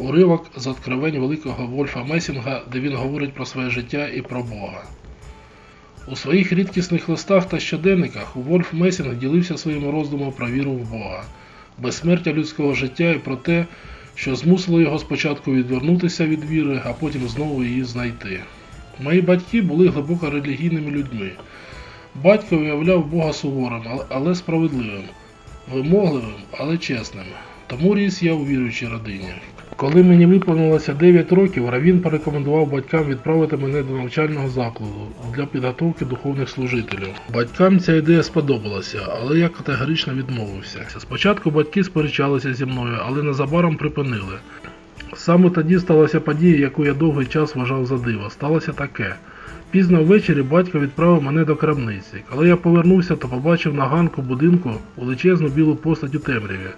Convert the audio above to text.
Уривок з откровень великого Вольфа Месінга, де він говорить про своє життя і про Бога. У своїх рідкісних листах та щоденниках Вольф Месінг ділився своїм роздумом про віру в Бога, безсмертя людського життя і про те, що змусило його спочатку відвернутися від віри, а потім знову її знайти. Мої батьки були глибоко релігійними людьми. Батько уявляв Бога суворим, але справедливим, вимогливим, але чесним. Тому ріс я у віруючій родині. Коли мені виповнилося 9 років, Равін порекомендував батькам відправити мене до навчального закладу для підготовки духовних служителів. Батькам ця ідея сподобалася, але я категорично відмовився. Спочатку батьки сперечалися зі мною, але незабаром припинили. Саме тоді сталася подія, яку я довгий час вважав за диво. Сталося таке. Пізно ввечері батько відправив мене до крамниці. Коли я повернувся, то побачив на ганку будинку величезну білу постать у темряві.